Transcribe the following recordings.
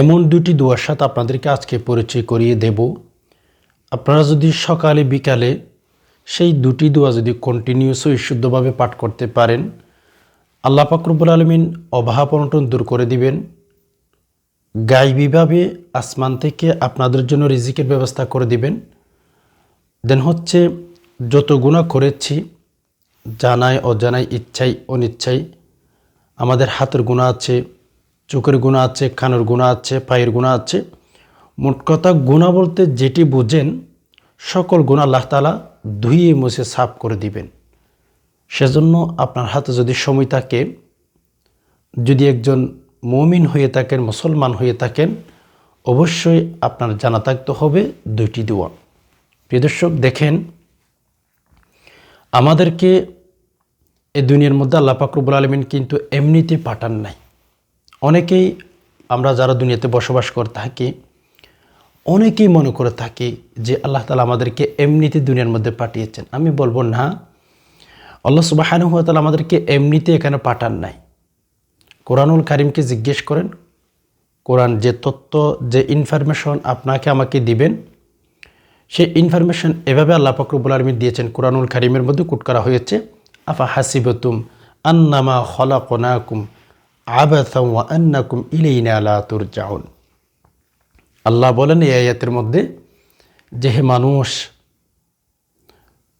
এমন দুটি দোয়ার সাথে আপনাদেরকে আজকে পরিচয় করিয়ে দেব। আপনারা যদি সকালে, বিকালে সেই দুটি দোয়া যদি কন্টিনিউস ও শুদ্ধভাবে পাঠ করতে পারেন, আল্লাহ পাকরবুল আলমিন অভাব দূর করে দিবেন। গাইবীভাবে আসমান থেকে আপনাদের জন্য রিজিকের ব্যবস্থা করে দিবেন। দেন হচ্ছে যত গুণা করেছি, জানায়, অজানায় ইচ্ছাই অনিচ্ছাই আমাদের হাতের গুণা আছে চোখের গুণা আছে, কানের গুণা আছে, পায়ের গুণা আছে। মোট কথা গুণা বলতে যেটি বুঝেন, সকল গুণা আল্লাহ তালা ধুয়ে মুছে সাফ করে দিবেন। সেজন্য আপনার হাতে যদি সময় থাকে, যদি একজন মমিন হয়ে থাকেন, মুসলমান হয়ে থাকেন, অবশ্যই আপনার জানা থাকতে হবে দুইটি দোয়া। প্রিয় দর্শক, দেখেন, আমাদেরকে এ দুনিয়ার মধ্যে আল্লাহ পাকরবুল আলমিন কিন্তু এমনিতে পাঠান নাই। অনেকেই আমরা যারা দুনিয়াতে বসবাস করে থাকি, অনেকেই মনে করে থাকি যে আল্লাহ তালা আমাদেরকে এমনিতে দুনিয়ার মধ্যে পাঠিয়েছেন। আমি বলব না। আল্লাহ সুবাহানুয়াতালা আমাদেরকে এমনিতে এখানে পাঠান নাই। কোরআনুল কারিমকে জিজ্ঞেস করেন, কোরআন যে তথ্য যে ইনফরমেশন আপনাকে আমাকে দিবেন, সেই ইনফরমেশন এভাবে আল্লাহ ফকরবুল আলমী দিয়েছেন। কোরআনুল কারিমের মধ্যে কুট করা হয়েছে আফা হাসিবতুম আন্নামা হলা খলাকুম আবাথাম ওয়া আন্নাকুম ইলাইনা আলা তুরজাউন। আল্লাহ বলেন এই আয়াতের মধ্যে যে হে মানুষ,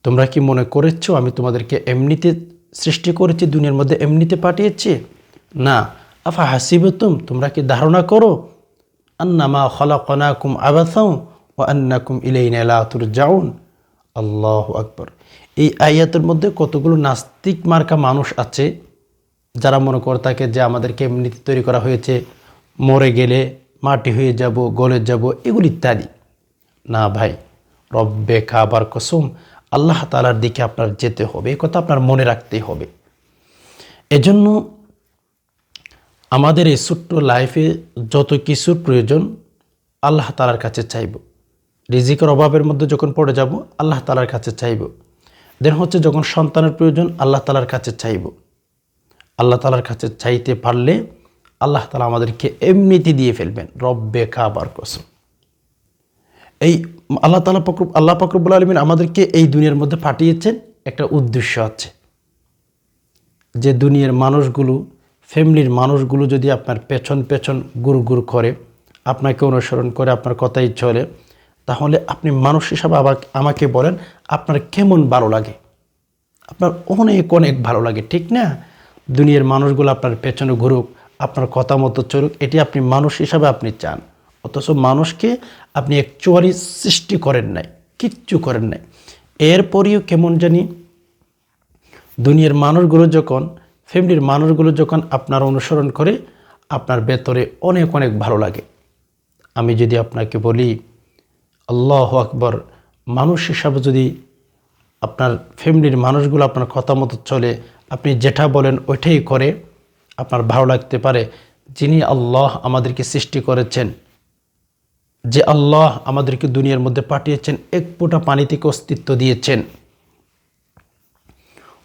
তোমরা কি মনে করেছ আমি তোমাদেরকে এমনিতে সৃষ্টি করেছি, দুনিয়ার মধ্যে এমনিতে পাঠিয়েছি? না। আফা হাসিব হাসিবতুম, তোমরা কি ধারণা করো? আন্নামা খলাকুম আবাথাম ও আন্নাকুম ইলাইনা আলা তুরজাউন। আল্লাহ আকবর। এই আয়াতের মধ্যে কতগুলো নাস্তিক মার্কা মানুষ আছে? যারা মনে করে থাকে যে আমাদেরকে এমনিতে তৈরি করা হয়েছে, মরে গেলে মাটি হয়ে যাব, গলে যাব, এগুলি ইত্যাদি। না ভাই, রব্বে খাবার কসুম, আল্লাহ তালার দিকে আপনার যেতে হবে, এ কথা আপনার মনে রাখতে হবে। এজন্য আমাদের এই ছোট্ট লাইফে যত কিছুর প্রয়োজন, আল্লাহ তালার কাছে চাইব। রিজিকের অভাবের মধ্যে যখন পড়ে যাব, আল্লাহ তালার কাছে চাইব। দেন হচ্ছে যখন সন্তানের প্রয়োজন, আল্লাহ তালার কাছে চাইব। আল্লাহ তালার কাছে চাইতে পারলে আল্লাহ তালা আমাদেরকে এমনিতে দিয়ে ফেলবেন। রব্বে খাবার কসম। এই আল্লাহ তালা ফকরুব আল্লাহ ফকরবুল আলমিন আমাদেরকে এই দুনিয়ার মধ্যে পাঠিয়েছেন। একটা উদ্দেশ্য আছে। যে দুনিয়ার মানুষগুলো, ফ্যামিলির মানুষগুলো যদি আপনার পেছন পেছন গুরু গুরু করে, আপনাকে অনুসরণ করে, আপনার কথাই চলে, তাহলে আপনি মানুষ হিসাবে আবার আমাকে বলেন, আপনার কেমন ভালো লাগে? আপনার অনেক অনেক ভালো লাগে, ঠিক না? দুনিয়ার মানুষগুলো আপনার পেছনে ঘুরুক, আপনার কথা মতো চলুক, এটি আপনি মানুষ হিসাবে আপনি চান। অথচ মানুষকে আপনি একচুয়ালি সৃষ্টি করেন নাই, কিচ্ছু করেন নাই। এরপরেও কেমন জানি দুনিয়ার মানুষগুলো যখন, ফ্যামিলির মানুষগুলো যখন আপনার অনুসরণ করে, আপনার ভেতরে অনেক অনেক ভালো লাগে। আমি যদি আপনাকে বলি, আল্লাহ আকবর, মানুষ হিসাবে যদি আপনার ফ্যামিলির মানুষগুলো আপনার কথা মতো চলে, আপনি যেটা বলেন ওইটাই করে আপনার ভালো লাগতে পারে। যিনি আল্লাহ আমাদেরকে সৃষ্টি করেছেন, যে আল্লাহ আমাদেরকে দুনিয়ার মধ্যে পাঠিয়েছেন, এক ফোঁটা পানি থেকে অস্তিত্ব দিয়েছেন।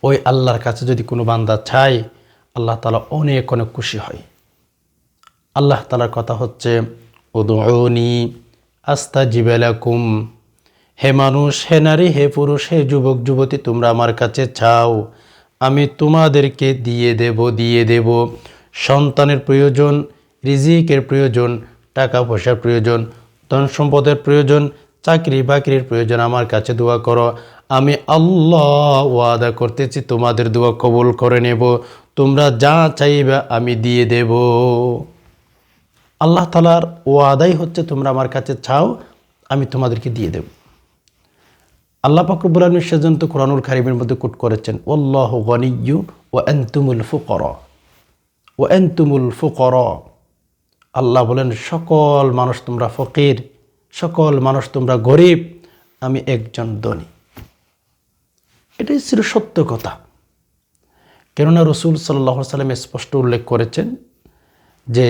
ওই আল্লাহর কাছে যদি কোনো বান্দা চায়, আল্লাহ তালা অনেক অনেক খুশি হয়। আল্লাহ তালার কথা হচ্ছে উদৌনি আস্তা জিবেলাকুম হে মানুষ, হে নারী, হে পুরুষ, হে যুবক, যুবতী, তোমরা আমার কাছে চাও। আমি তোমাদেরকে দিয়ে দেব দিয়ে দেব। সন্তানের প্রয়োজন, রিজিকের প্রয়োজন টাকা পয়সার প্রয়োজন ধন সম্পদের প্রয়োজন চাকরি বাকরির প্রয়োজন, আমার কাছে দোয়া করো। আমি আল্লাহ ওয়াদা করতেছি, তোমাদের দোয়া কবুল করে নেব। তোমরা যা চাইবে, আমি দিয়ে দেব। আল্লাহ তালার ওয়াদাই হচ্ছে, তোমরা আমার কাছে চাও, আমি তোমাদেরকে দিয়ে দেব। আল্লাহ পাকরবুল আলমী সেজন তো কোরআনুল খারিমের মধ্যে কুট করেছেন ওল্লাহ গনিয়ু ও এনতুমুল ফুকর ও এনতুমুল ফুকর। আল্লাহ বলেন, সকল মানুষ তোমরা ফকির, সকল মানুষ তোমরা গরিব, আমি একজন ধনী। এটাই ছিল সত্য কথা। কেননা রসুল সাল্লাহ সাল্লাম স্পষ্ট উল্লেখ করেছেন যে,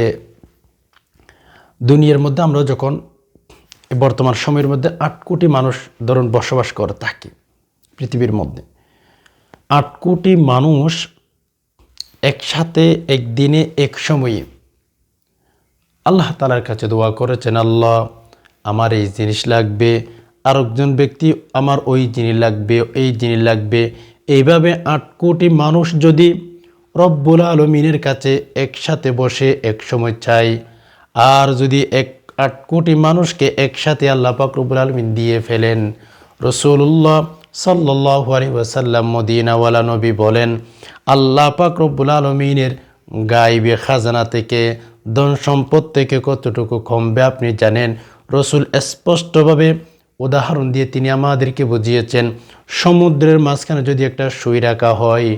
দুনিয়ার মধ্যে আমরা যখন বর্তমান সময়ের মধ্যে আট কোটি মানুষ ধরুন বসবাস করে থাকে, পৃথিবীর মধ্যে। আট কোটি মানুষ একসাথে একদিনে, এক সময়ে। আল্লাহ তালার কাছে দোয়া করেছেন, আল্লাহ, আমার এই জিনিস লাগবে, আরেকজন ব্যক্তি আমার ওই জিনিস লাগবে, এই জিনিস লাগবে। এইভাবে আট কোটি মানুষ যদি রব্বুল আলমিনের কাছে একসাথে বসে, এক সময় চাই আর যদি এক আট কোটি মানুষকে একসাথে আল্লাহ পাক রব্বুল আলমিন দিয়ে ফেলেন। রসুল্লাহ সাল্লাহ আলী ওয়াসাল্লাম মদিনাওয়ালা নবী বলেন, আল্লাহ পাক রব্বুল আলমিনের গাইবে খাজানা থেকে ধন সম্পদ থেকে কতটুকু কমবে আপনি জানেন? রসুল স্পষ্টভাবে উদাহরণ দিয়ে তিনি আমাদেরকে বুঝিয়েছেন, সমুদ্রের মাঝখানে যদি একটা সুই রাখা হয়,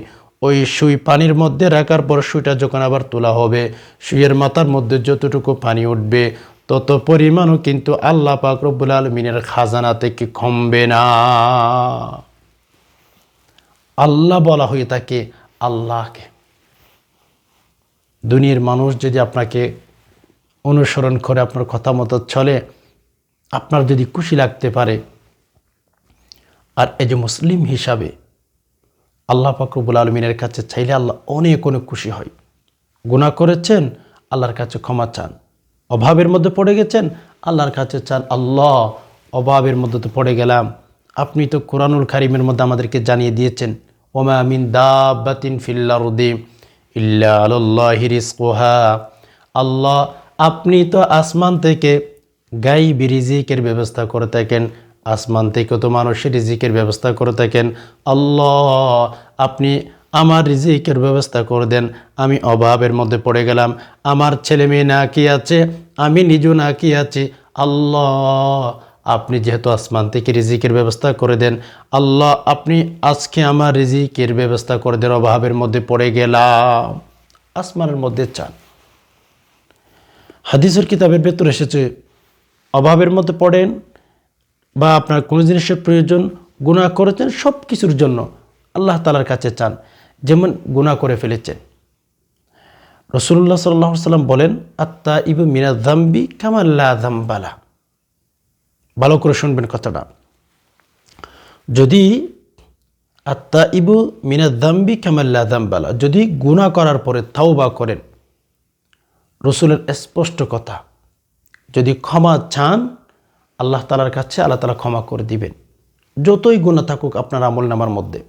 ওই সুই পানির মধ্যে রাখার পর সুইটা যখন আবার তোলা হবে, সুইয়ের মাথার মধ্যে যতটুকু পানি উঠবে তত পরিমাণও কিন্তু আল্লাহ পাক রব্বুল আলমিনের খাজানা থেকে কমবে না। আল্লাহ বলা হয়ে থাকে আল্লাহকে। দুনিয়ার মানুষ যদি আপনাকে অনুসরণ করে, আপনার কথা মতো চলে, আপনার যদি খুশি লাগতে পারে, আর এই যে মুসলিম হিসাবে আল্লাহ ফাকরুবুল আলমিনের কাছে চাইলে আল্লাহ অনেক অনেক খুশি হয়। গুণা করেছেন, আল্লাহর কাছে ক্ষমা চান। অভাবের মধ্যে পড়ে গেছেন? আল্লাহর কাছে চান, আল্লাহ, অভাবের মধ্যে তো পড়ে গেলাম। আপনি তো কোরআনুল খারিমের মধ্যে আমাদেরকে জানিয়ে দিয়েছেন, ওমা আমিন দাবাতিন ফিল্লারুদ্দি ইল্লা আল্লাহি রিজকুহা। আল্লাহ, আপনি তো আসমান থেকে গাই রিজিকের ব্যবস্থা করে থাকেন, আসমান থেকে তো মানুষের রিজিকের ব্যবস্থা করে থাকেন। আল্লাহ, আপনি আমার রিজিকের ব্যবস্থা করে দেন। আমি অভাবের মধ্যে পড়ে গেলাম। আমার ছেলে মেয়ে না কি আছে? আমি নিজেও না কি আছি? আল্লাহ, আপনি যেহেতু আসমান থেকে রিজিকের ব্যবস্থা করে দেন, আল্লাহ, আপনি আজকে আমার রিজিকের ব্যবস্থা করে দেন, অভাবের মধ্যে পড়ে গেলাম। আসমানের মধ্যে চান। হাদিসের কিতাবের ভেতর এসেছে, অভাবের মধ্যে পড়েন বা আপনার কোনো জিনিসের প্রয়োজন গুণা করেছেন সব কিছুর জন্য আল্লাহ তালার কাছে চান। যেমন গুণা করে ফেলেছেন। রসুল্লাহ সাল্লাহ সাল্লাম বলেন আত্মা ইবু মিনা দাম্বি কামাল্লা দাম্বালা ভালো করে শুনবেন কথাটা। যদি আত্মা ইবু মিনা দাম্বি কামাল্লা দাম্বালা যদি গুণা করার পরে তাওবা করেন, রসুলের স্পষ্ট কথা, যদি ক্ষমা চান, আল্লাহ তালার কাছে আল্লাহ তালা ক্ষমা করে দিবেন। যতই গুণা থাকুক আপনার আমল নামার মধ্যে।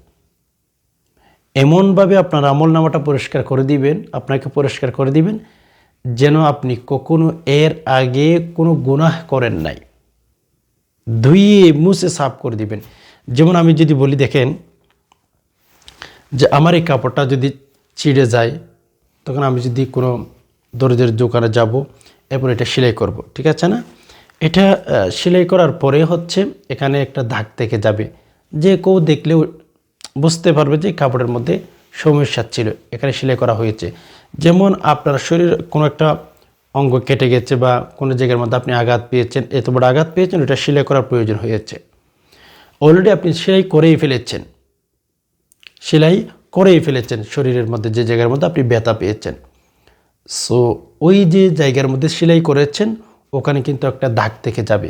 এমনভাবে আপনার আমল নামাটা পরিষ্কার করে দিবেন, আপনাকে পরিষ্কার করে দিবেন, যেন আপনি কখনো এর আগে কোনো গুনাহ করেন নাই। ধুইয়ে মুছে সাফ করে দিবেন। যেমন আমি যদি বলি, দেখেন যে আমার এই কাপড়টা যদি ছিঁড়ে যায়, তখন আমি যদি কোনো দরজের দোকানে যাব, এরপর এটা সেলাই করব, ঠিক আছে না? এটা সেলাই করার পরে হচ্ছে এখানে একটা দাগ থেকে যাবে। যে কেউ দেখলেও বুঝতে পারবে যে কাপড়ের মধ্যে সমস্যা ছিল। এখানে সেলাই করা হয়েছে। যেমন আপনার শরীর কোনো একটা অঙ্গ কেটে গেছে বা কোনো জায়গার মধ্যে আপনি আঘাত পেয়েছেন, এত বড় আঘাত পেয়েছেন, ওটা সেলাই করার প্রয়োজন হয়েছে। অলরেডি আপনি সেলাই করেই ফেলেছেন। সেলাই করেই ফেলেছেন শরীরের মধ্যে, যে জায়গার মধ্যে আপনি ব্যথা পেয়েছেন। সো ওই যে জায়গার মধ্যে সেলাই করেছেন, ওখানে কিন্তু একটা দাগ থেকে যাবে।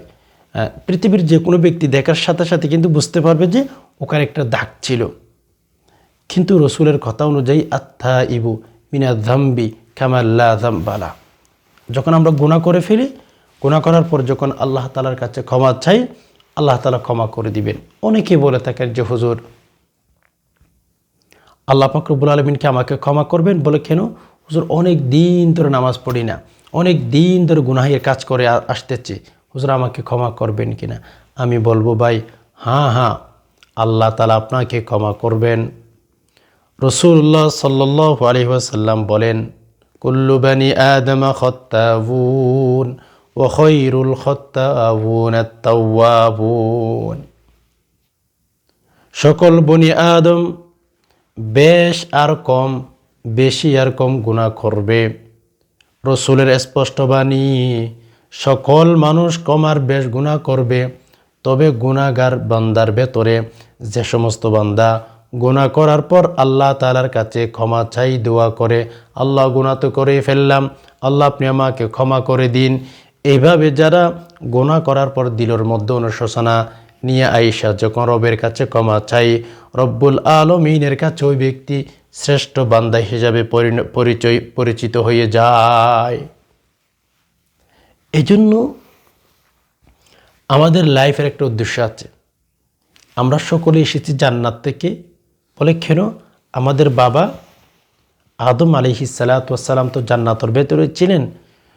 পৃথিবীর যে কোনো ব্যক্তি দেখার সাথে সাথে কিন্তু বুঝতে পারবে যে ওখানে একটা দাগ ছিল। কিন্তু রসুলের কথা অনুযায়ী আত্মা ইবু মিনা ধাম্বি কামাল্লা ধাম্বালা যখন আমরা গুণা করে ফেলি গুণা করার পর যখন আল্লাহ তালার কাছে ক্ষমা চাই, আল্লাহ তালা ক্ষমা করে দিবেন। অনেকে বলে থাকেন যে, হুজুর, আল্লাহ পাকরবুল আলমিনকে আমাকে ক্ষমা করবেন? বলে কেন? হুজুর, অনেক দিন ধরে নামাজ পড়ি না। অনেক দিন ধরে গুনাহের কাজ করে আসতেছি। হুজুর, আমাকে ক্ষমা করবেন কিনা? আমি বলব, ভাই হ্যাঁ হ্যাঁ আল্লাহ তালা আপনাকে ক্ষমা করবেন। রসুল্লাহ সাল্লাহ আলহিহাসাল্লাম বলেন, কুল্লু বানি আদমা খত্তাবুন ও খৈরুল খত্তাবুন সকল বনি আদম বেশ আর কম, বেশি আর কম গুণা করবে। রসুলের স্পষ্ট বাণী, সকল মানুষ কম আর বেশ গুণা করবে। তবে গুণাগার বান্দার ভেতরে যে সমস্ত বান্দা গুণা করার পর আল্লাহ তালার কাছে ক্ষমা চাই, দোয়া করে, আল্লাহ গুণা তো করেই ফেললাম, আল্লাহ আপনি আমাকে ক্ষমা করে দিন। এইভাবে যারা গুণা করার পর দিলর মধ্যে অনুশোচনা নিয়ে আইসা যখন রবের কাছে ক্ষমা চাই, রব্বুল আলমিনের কাছে ওই ব্যক্তি শ্রেষ্ঠ বান্দা হিসাবে পরিচয়, পরিচিত হয়ে যায়। এই জন্য আমাদের লাইফের একটা উদ্দেশ্য আছে। আমরা সকলে এসেছি জান্নাত থেকে। বলে কেন? আমাদের বাবা আদম আলিহি সালাতাম তো জান্নাতর ভেতরে ছিলেন।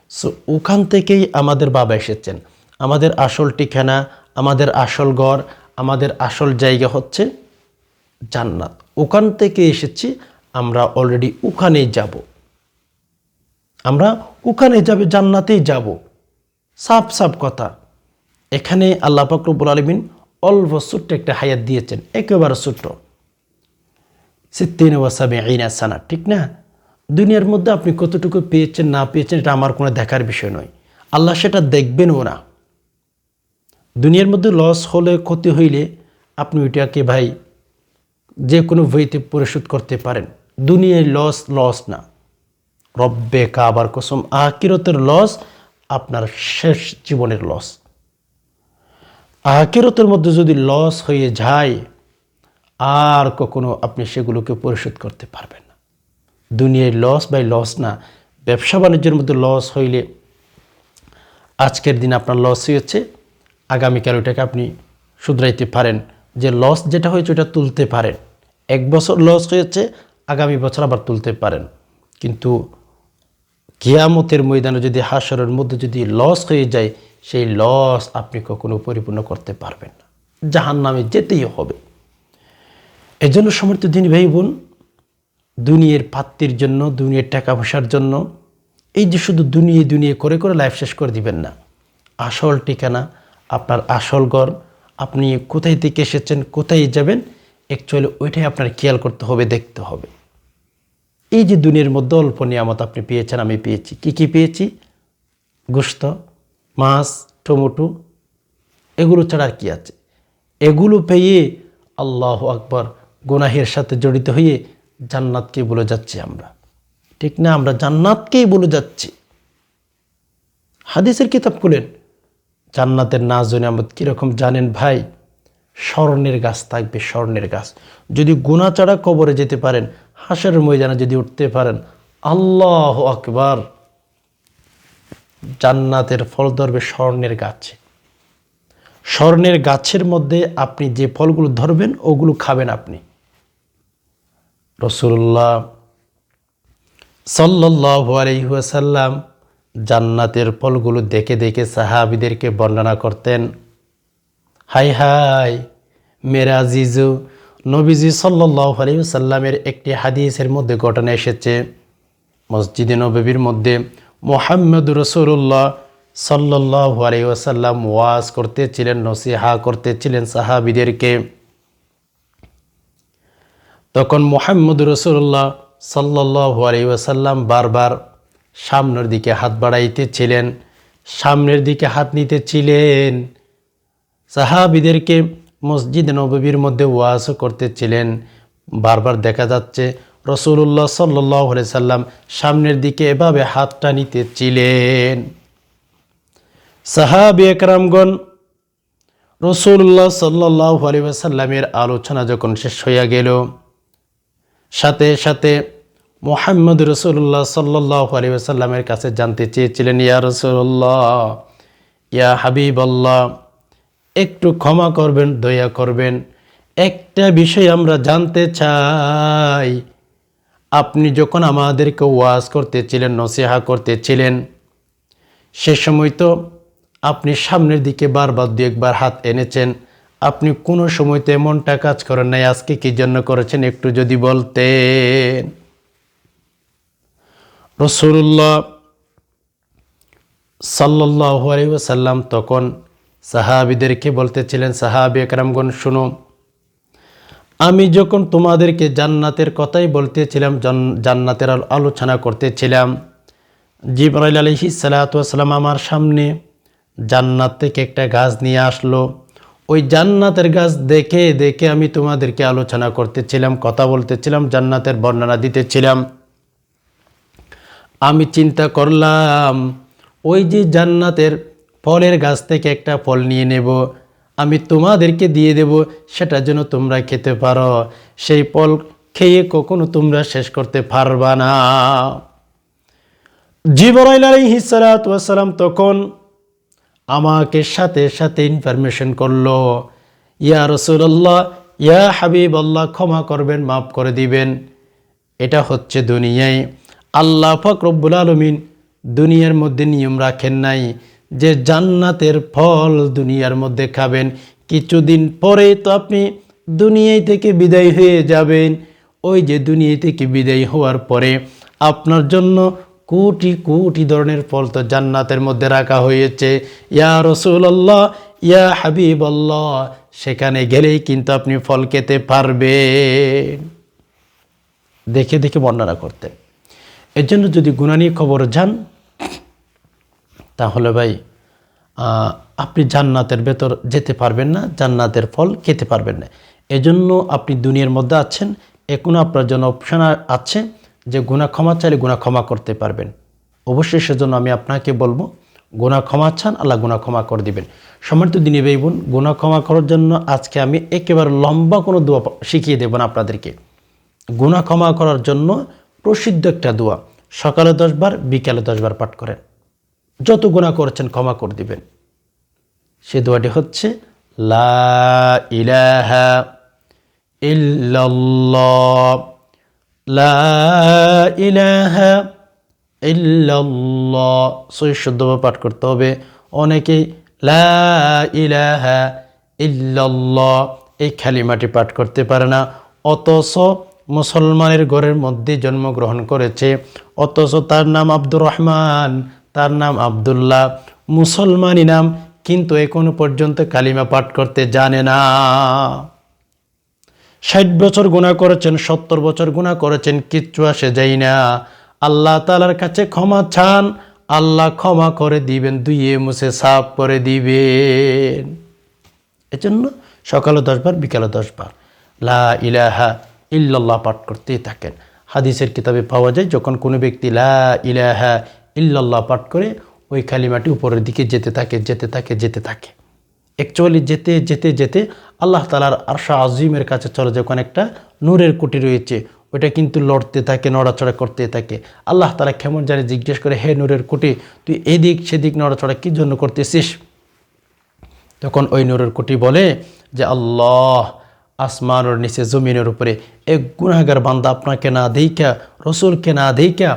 সো ওখান থেকেই আমাদের বাবা এসেছেন। আমাদের আসল ঠিকানা, আমাদের আসল ঘর, আমাদের আসল জায়গা হচ্ছে জান্নাত। ওখান থেকে এসেছি, আমরা অলরেডি ওখানেই যাব। আমরা ওখানে যাবে, জান্নাতেই যাব। সাফ সাফ কথা। এখানে আল্লাহ ফকরবুল আলমিন অল্প ছোট্ট একটা হায়াত দিয়েছেন, একেবারে ছোট্ট। সিদ্দিন ওয়াসাবে আইনা সানা, ঠিক না? দুনিয়ার মধ্যে আপনি কতটুকু পেয়েছেন, না পেয়েছেন, এটা আমার কোনো দেখার বিষয় নয়। আল্লাহ সেটা দেখবেনও না দুনিয়ার মধ্যে লস হলে, ক্ষতি হইলে আপনি ওইটাকে ভাই যে কোনো বইতে পরিশোধ করতে পারেন। দুনিয়ায় লস লস না। রব্বে কাবার কসম আকিরতের লস আপনার শেষ জীবনের লস। আকিরতের মধ্যে যদি লস হয়ে যায়, আর কখনো আপনি সেগুলোকে পরিশোধ করতে পারবেন না। দুনিয়ায় লস বাই লস না, ব্যবসা বাণিজ্যের মধ্যে লস হইলে আজকের দিন আপনার লস হয়েছে, আগামীকাল ওইটাকে আপনি শুধরাইতে পারেন। যে লস যেটা হয়েছে ওটা তুলতে পারেন। এক বছর লস হয়েছে, আগামী বছর আবার তুলতে পারেন। কিন্তু কিয়ামতের ময়দানে যদি হাসরের মধ্যে যদি লস হয়ে যায় সেই লস আপনি কখনো পরিপূর্ণ করতে পারবেন না। জাহান নামে যেতেই হবে। এই জন্য সমর্থ দিন ভাই বোন, দুনিয়ার পাত্তির জন্য, দুনিয়ার টাকা পয়সার জন্য, এই যে শুধু দুনিয়ে দুনিয়ে করে করে লাইফ শেষ করে দিবেন না। আসল ঠিকানা, আপনার আসল ঘর, আপনি কোথায় থেকে এসেছেন, কোথায় যাবেন অ্যাকচুয়ালি ওইটাই আপনার খেয়াল করতে হবে, দেখতে হবে। এই যে দুনিয়ার মধ্যে অল্প নিয়ামত আপনি পেয়েছেন, আমি পেয়েছি। কি কি পেয়েছি? গোস্ত মাছ, টমেটো, এগুলো ছাড়া আর কি আছে? এগুলো পেয়ে আল্লাহ আকবর গুনাহের সাথে জড়িত হয়ে জান্নাতকেই বলে যাচ্ছি আমরা। ঠিক না? আমরা জান্নাতকেই বলে যাচ্ছি। হাদিসের কিতাব খুলেন, জান্নাতের নাজ নিয়ামত কীরকম জানেন ভাই? স্বর্ণের গাছ থাকবে, স্বর্ণের গাছ। যদি গুণা ছাড়া কবরে যেতে পারেন হাঁসের ময়দানে যদি উঠতে পারেন, আল্লাহ আকবার। জান্নাতের ফল ধরবে স্বর্ণের গাছে। স্বর্ণের গাছের মধ্যে আপনি যে ফলগুলো ধরবেন, ওগুলো খাবেন আপনি। রসুল্লাহ সাল্লাহ আলহিহাসাল্লাম জান্নাতের ফলগুলো দেখে দেখে সাহাবিদেরকে বর্ণনা করতেন হাই হাই মেরা জিজু নবীজি সাল্লাহ আলহিসাল্লামের একটি হাদিসের মধ্যে ঘটনা এসেছে। মসজিদে নবীর মধ্যে মোহাম্মদ রসুল্লাহ সাল্লাহ আলহিহাসাল্লাম ওয়াজ করতেছিলেন, নসিহা করতেছিলেন সাহাবিদেরকে। তখন মোহাম্মদ রসুল্লাহ সাল্লাহ আলহিহাসাল্লাম বারবার সামনের দিকে হাত বাড়াইতেছিলেন, সামনের দিকে হাত নিতেছিলেন। সাহাবিদেরকে মসজিদ নবীর মধ্যে ওয়াজও করতেছিলেন। বারবার দেখা যাচ্ছে রসুল্লাহ সাল্লাহ সাল্লাম সামনের দিকে এভাবে হাতটা নিতে নিতেছিলেন। সাহাবি একরামগণ রসুল্লাহ সাল্লাহ সাল্লামের আলোচনা যখন শেষ হইয়া গেল, সাথে সাথে মোহাম্মদ রসুল্লাহ সাল্লাহ সাল্লামের কাছে জানতে চেয়েছিলেন, ইয়া রসুল্লাহ ইয়া হাবিব আল্লাহ একটু ক্ষমা করবেন, দয়া করবেন। একটা বিষয় আমরা জানতে চাই আপনি যখন আমাদেরকে ওয়াজ করতেছিলেন, নসিহা করতেছিলেন, সে সময় তো আপনি সামনের দিকে বারবার দু একবার হাত এনেছেন। আপনি কোনো সময় তো এমনটা কাজ করেন নাই, আজকে কি জন্য করেছেন একটু যদি বলতেন। রসুল্লাহ সাল্লাহ আলাইসাল্লাম তখন সাহাবিদেরকে বলতেছিলেন, সাহাবি একরামগণ, শুনো আমি যখন তোমাদেরকে জান্নাতের কথাই বলতেছিলাম জান্নাতের আলোচনা করতেছিলাম, জিবরাইল আলহি সালাতাম আমার সামনে জান্নাত থেকে একটা গাছ নিয়ে আসলো। ওই জান্নাতের গাছ দেখে দেখে আমি তোমাদেরকে আলোচনা করতেছিলাম, কথা বলতেছিলাম, জান্নাতের বর্ণনা দিতেছিলাম। আমি চিন্তা করলাম, ওই যে জান্নাতের ফলের গাছ থেকে একটা ফল নিয়ে নেব। আমি তোমাদেরকে দিয়ে দেব সেটা যেন তোমরা খেতে পারো। সেই ফল খেয়ে কখনো তোমরা শেষ করতে পারবা না। জিবরাইল তখন আমাকে সাথে সাথে ইনফরমেশন করল, ইয়া রসুল্লাহ ইয়া হাবিব আল্লাহ ক্ষমা করবেন, মাফ করে দিবেন। এটা হচ্ছে দুনিয়ায়। আল্লাহ ফকরব্বুল আলমিন দুনিয়ার মধ্যে নিয়ম রাখেন নাই। যে জান্নাতের ফল দুনিয়ার মধ্যে খাবেন, কিছুদিন পরে তো আপনি দুনিয়ায় থেকে বিদায় হয়ে যাবেন। ওই যে দুনিয়া থেকে বিদায় হওয়ার পরে আপনার জন্য কোটি কোটি ধরনের ফল তো জান্নাতের মধ্যে রাখা হয়েছে। ইয়া রসুল্লাহ ইয়া হাবিব আল্লাহ সেখানে গেলেই কিন্তু আপনি ফল খেতে পারবেন। দেখে দেখে বর্ণনা করতেন। এর জন্য যদি গুণানি খবর যান তাহলে ভাই আপনি জান্নাতের ভেতর যেতে পারবেন না, জান্নাতের ফল খেতে পারবেন না। এজন্য আপনি দুনিয়ার মধ্যে আছেন, এখনও আপনার জন্য অপশন আছে যে গুণা ক্ষমা চাইলে গুণা ক্ষমা করতে পারবেন। অবশ্যই সেজন্য আমি আপনাকে বলব গুণা ক্ষমা চান, আল্লাহ গুণা ক্ষমা করে দিবেন। সম্মানিত দিনী ভাই বোন গুণা ক্ষমা করার জন্য আজকে আমি একেবারে লম্বা কোনো দোয়া শিখিয়ে দেব না আপনাদেরকে। গুণা ক্ষমা করার জন্য প্রসিদ্ধ একটা দোয়া, সকালে দশবার, বিকালে দশবার পাঠ করেন। যত গুণা করেছেন ক্ষমা করে দিবেন। সে দোয়াটি হচ্ছে, লা ইলাহা লা ইলাহা শুদ্ধভাবে পাঠ করতে হবে। অনেকেই লা ইলাহা ইল্লাল্লাহ এই খালিমাটি পাঠ করতে পারে না। অথচ মুসলমানের ঘরের মধ্যে জন্মগ্রহণ করেছে। অথচ তার নাম আব্দুর রহমান। তার নাম আবদুল্লাহ। মুসলমানই নাম, কিন্তু এখনও পর্যন্ত কালিমা পাঠ করতে জানে না। ষাট বছর গুণা করেছেন, সত্তর বছর গুণা করেছেন, কিচ্ছু আসে যাই না। আল্লাহ তালার কাছে ক্ষমা চান, আল্লাহ ক্ষমা করে দিবেন, দুইয়ে মুছে সাফ করে দিবেন। এজন্য সকালে দশবার, বিকালে দশবার লা ইলাহা ইল্লাল্লাহ পাঠ করতেই থাকেন। হাদিসের কিতাবে পাওয়া যায়, যখন কোনো ব্যক্তি লা ইলাহা ইল্লাল্লাহ পাঠ করে ওই কালিমাটি উপরের দিকে যেতে থাকে যেতে থাকে যেতে থাকে। অ্যাকচুয়ালি যেতে যেতে যেতে আল্লাহ তালার আরশা আজিমের কাছে চলে যায় ওখানে একটা নূরের কুটি রয়েছে। ওইটা কিন্তু লড়তে থাকে, নড়াচড়া করতে থাকে। আল্লাহ তালা কেমন জানে জিজ্ঞেস করে, হে নূরের কুটি, তুই এদিক সেদিক নড়াচড়া কী জন্য করতেছিস? তখন ওই নূরের কুটি বলে যে, আল্লাহ, আসমানোর নিচে জমিনের উপরে এক গুনাগার বান্দা আপনাকে না দেইকা রসুলকে না দেইকা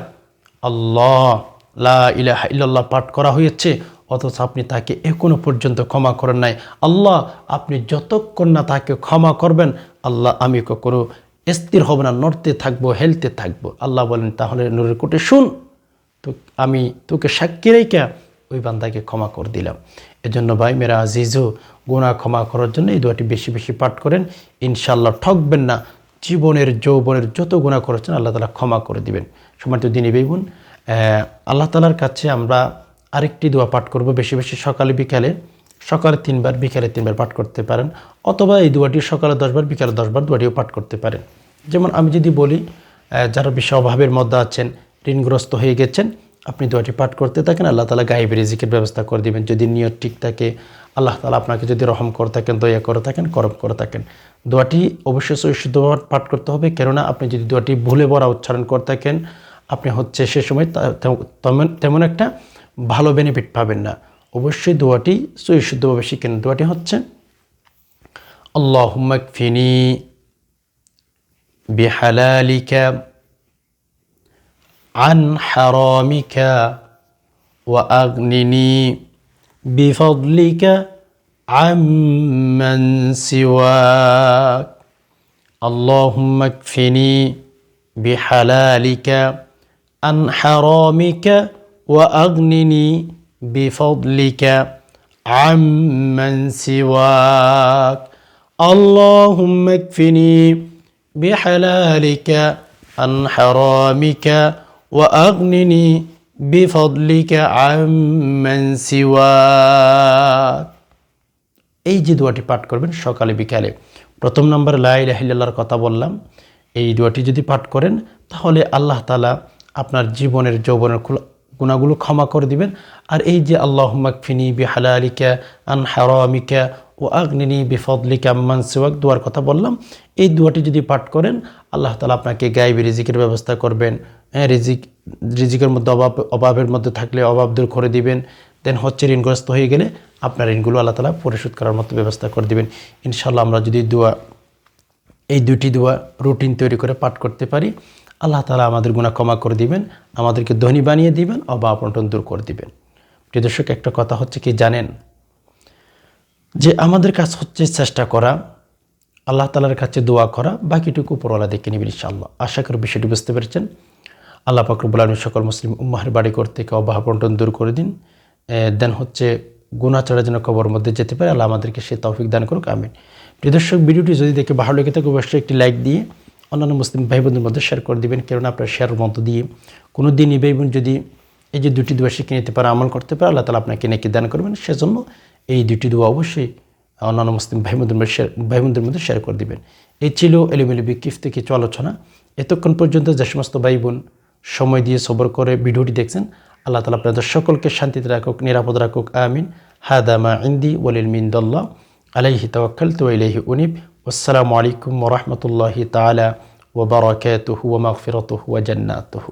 আল্লাহ লা ইলাহা ইল্লাল্লাহ পাঠ করা হয়েছে, অথচ আপনি তাকে এখনও পর্যন্ত ক্ষমা করেন নাই। আল্লাহ, আপনি যতক্ষণ না তাকে ক্ষমা করবেন, আল্লাহ, আমি কখনো স্থির হব না, নড়তে থাকব, হেলতে থাকব। আল্লাহ বলেন, তাহলে নূরের কোটে শুন, তো আমি তোকে সাক্ষী রেখা ওই বান্দাকে ক্ষমা করে দিলাম। এজন্য ভাই, মেরা আজিজু গুণা ক্ষমা করার জন্য এই দোয়াটি বেশি বেশি পাঠ করেন। ইনশাল্লাহ ঠকবেন না, জীবনের, যৌবনের যত গুণা করেছেন, আল্লাহ তালা ক্ষমা করে দিবেন। সময়ত দিনই বেগুন আল্লাহ তালার কাছে আমরা আরেকটি দোয়া পাঠ করব। বেশি বেশি সকালে, বিকালে, সকালে তিনবার, বিকালে তিনবার পাঠ করতে পারেন। অথবা এই দোয়াটি সকালে দশবার, বিকালে দশবার দোয়াটিও পাঠ করতে পারেন। যেমন আমি যদি বলি যারা বেশি অভাবের মধ্যে আছেন, ঋণগ্রস্ত হয়ে গেছেন, আপনি দোয়াটি পাঠ করতে থাকেন, আল্লাহ তালা গায়েব রিজিকের ব্যবস্থা করে দিবেন। যদি নিয়ত ঠিক থাকে, আল্লাহ তালা আপনাকে যদি রহম করে থাকেন, দয়া করে থাকেন, করম করে থাকেন। দোয়াটি অবশ্যই শুদ্ধভাবে পাঠ করতে হবে। কেননা আপনি যদি দোয়াটি ভুলে বড়া উচ্চারণ করে থাকেন আপনি হচ্ছে সে সময় তা- তেম- তেমন তেমন একটা ভালো বেনিফিট পাবেন না অবশ্যই দোয়াটি সই শুদ্ধভাবে শিখেন দোয়াটি হচ্ছে আল্লাহুম্মা কফিনি بحلالك عن حرامك وأغنني بفضلك عمن سواك اللهم اكفني بحلالك عن حرامك وأغنني بفضلك عمن سواك اللهم اكفني بحلالك عن حرامك وأغنني بفضلك عمن سواك এই যে দোয়াটি পাঠ করবেন সকালে বিকালে প্রথম নম্বর লাইলাহিল্লার কথা বললাম এই দোয়াটি যদি পাঠ করেন তাহলে আল্লাহ তালা আপনার জীবনের যৌবনের গুণাগুলো ক্ষমা করে দিবেন। আর এই যে আল্লাহ মাকফিনি বিহালালিকা আন হারামিকা ও আগ্নিনি বিফদলিকা আম্মান দোয়ার কথা বললাম। এই দুয়াটি যদি পাঠ করেন, আল্লাহ তালা আপনাকে গায়েবী রিজিকের ব্যবস্থা করবেন। হ্যাঁ রিজিক, রিজিকের মধ্যে অভাব, অভাবের মধ্যে থাকলে অভাব দূর করে দিবেন। দেন হচ্ছে ঋণগ্রস্ত হয়ে গেলে আপনার ঋণগুলো আল্লাহ তালা পরিশোধ করার মতো ব্যবস্থা করে দিবেন। ইনশাল্লাহ আমরা যদি দোয়া, এই দুটি দোয়া রুটিন তৈরি করে পাঠ করতে পারি। আল্লাহ তালা আমাদের গুণা ক্ষমা করে দিবেন, আমাদেরকে ধনী বানিয়ে দিবেন অবা আপন্টন দূর করে দিবেন। প্রিয় দর্শক, একটা কথা হচ্ছে কি জানেন? যে আমাদের কাজ হচ্ছে চেষ্টা করা, আল্লাহ তালার কাছে দোয়া করা, বাকিটুকু উপরওয়ালা দেখে নেবেন ইনশাআল্লাহ। আশা করি বিষয়টি বুঝতে পেরেছেন। আল্লাহ পাকরবুল সকল মুসলিম উম্মাহের বাড়ি করতে অবাহ বন্টন দূর করে দিন। দেন হচ্ছে গুণা যেন কবর মধ্যে যেতে পারে, আল্লাহ আমাদেরকে সে তৌফিক দান করুক, আমিন। প্রিয় দর্শক, ভিডিওটি যদি দেখে ভালো লেগে থাকে, অবশ্যই একটি লাইক দিয়ে অন্যান্য মুসলিম ভাই বোনদের মধ্যে শেয়ার করে দিবেন। কেননা আপনার শেয়ার মধ্য দিয়ে কোনো দিনই ভাই বোন যদি এই যে দুটি দোয়া শিখে নিতে পারে, আমল করতে পারে, আল্লাহ তালা আপনাকে নাকি দান করবেন। সেজন্য এই দুটি দোয়া অবশ্যই অন্যান্য মুসলিম ভাই বোনদের মধ্যে শেয়ার ভাই বোনদের মধ্যে শেয়ার করে দিবেন। এই ছিল এলিমেলি থেকে কিছু আলোচনা। এতক্ষণ পর্যন্ত যে সমস্ত ভাই বোন সময় দিয়ে সবর করে ভিডিওটি দেখছেন, আল্লাহ তালা আপনাদের সকলকে শান্তিতে রাখুক, নিরাপদ রাখুক, আমিন। হাদামা ইন্দি ওয়ালিল মিন্দল্লাহ। আলাইহি তাওয়াক্কাল তো ইলাইহি উনিব। والسلام عليكم ورحمة الله تعالى وبركاته ومغفرته وجناته.